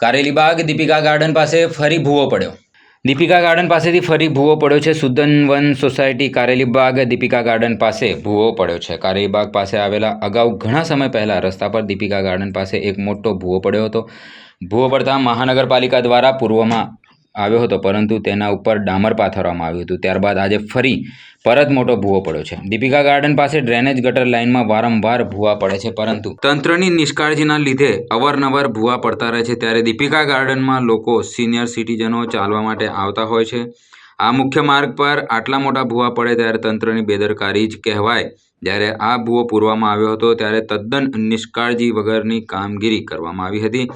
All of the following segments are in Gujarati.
કારેલીબાગ દીપિકા ગાર્ડન પાસે ફરી ભૂવો પડ્યો. દીપિકા ગાર્ડન પાસેથી ફરી ભૂવો પડ્યો છે. Sudan one society Karelibaug Deepika garden પાસે ભૂવો પડ્યો છે. કારેલીબાગ પાસે આવેલા અગાઉ ઘણા સમય પહેલા રસ્તા પર દીપિકા ગાર્ડન પાસે એક મોટો ભૂવો પડ્યો હતો. ભૂવો પડતા મહાનગરપાલિકા દ્વારા પૂર્વમાં આવ્યો હતો, પરંતુ તેના ઉપર ડામર પાથરવામાં આવ્યું હતું. ત્યારબાદ આજે ફરી પરત મોટો ભૂવો પડ્યો છે. દીપિકા ગાર્ડન પાસે ડ્રેનેજ ગટર લાઇનમાં વારંવાર ભૂવા પડે છે, પરંતુ તંત્રની નિષ્કાળજીના લીધે અવારનવાર ભૂવા પડતા રહે છે. ત્યારે દીપિકા ગાર્ડનમાં લોકો સિનિયર સિટીઝનો ચાલવા માટે આવતા હોય છે. આ મુખ્ય માર્ગ પર આટલા મોટા ભૂવા પડે ત્યારે તંત્રની બેદરકારી જ કહેવાય. જ્યારે આ ભૂવો પૂરવામાં આવ્યો હતો ત્યારે તદ્દન નિષ્કાળજી વગરની કામગીરી કરવામાં આવી હતી.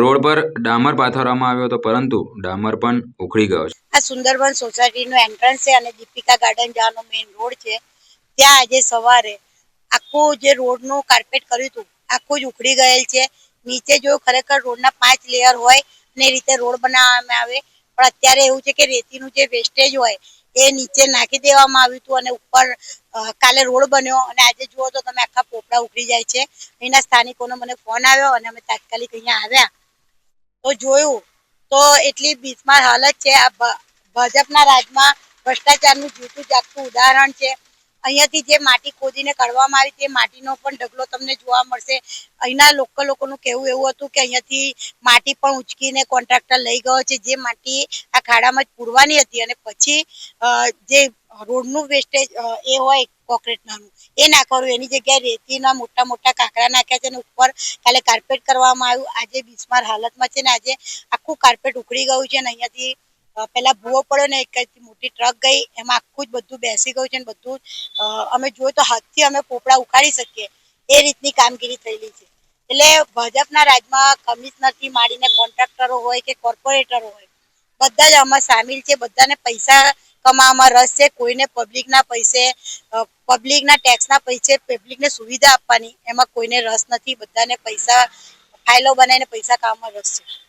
રોડ પર ડામર પાથરવામાં આવ્યો હતો, પરંતુ ડામર પણ ઉખડી ગયો છે. આ સુંદરબન સોસાયટીનો એન્ટ્રન્સ છે અને દીપિકા ગાર્ડન જવાનો મેઇન રોડ છે. ત્યાં આજે સવારે આખું જે રોડનું કાર્પેટ કર્યું હતું, આખું જ ઉખડી ગયેલ છે. નીચે જો ખરેખર રોડના પાંચ લેયર હોય ને રીતે રોડ બનાવવામાં આવે પણ અત્યારે એવું છે કે રેતીનું જે વેસ્ટેજ હોય એ નીચે નાખી દેવામાં આવ્યું હતું અને ઉપર કાલે રોડ બન્યો અને આજે જુઓ તો તમે આખા પોપડા ઉખડી જાય છે. અહીંના સ્થાનિકોનો મને ફોન આવ્યો અને અમે તાત્કાલિક અહીંયા આવ્યા. તો જોયું તો એટલી બિસ્માર હાલત છે. આ ભાજપના રાજમાં ભ્રષ્ટાચારનું જીવતું જાગતું ઉદાહરણ છે. અહીંયાથી જે માટી ખોદીને કાઢવામાં આવી તે માટીનો પણ ઢગલો તમને જોવા મળશે. અહીંના લોકલ લોકોનું કહેવું એવું હતું કે અહીંયાથી માટી પણ ઉંચકીને કોન્ટ્રાક્ટર લઈ ગયો છે. જે માટી આ ખાડામાં જ પૂરવાની હતી અને પછી જે રોડનું વેસ્ટેજ એ હોય કોન્ક્રીટનું એ નાખવાનું, એની જગ્યાએ રેતીના મોટા મોટા કાંકરા નાખ્યા છે અને ઉપર કાલે કાર્પેટ કરવામાં આવ્યું. આજે બિસ્માર હાલતમાં છે ને આજે આખું કાર્પેટ ઉખડી ગયું છે અને અહીંયાથી પેલા ભૂવો પડ્યો ને એક મોટી ટ્રક ગઈ, એમાં આખું જ બધું બેસી ગયું છે ને બધું અમે જોયું તો હાથથી અમે પોપડા ઉખાડી શકીએ, એ રીતની કામગીરી થયેલી છે. એટલે ભાજપના રાજમાં કમિશનરથી માંડીને કોન્ટ્રાક્ટરો હોય કે કોર્પોરેટરો હોય, બધા જ આમાં સામેલ છે, બધાને પૈસા કમાવામાં રસ છે, કોઈને પબ્લિકના પૈસે પબ્લિકના ટેક્સના પૈસે પબ્લિકને સુવિધા આપવાની, એમાં કોઈને રસ નથી, બધાને પૈસા ફાઇલો બનાવીને પૈસા કામમાં રસ છે.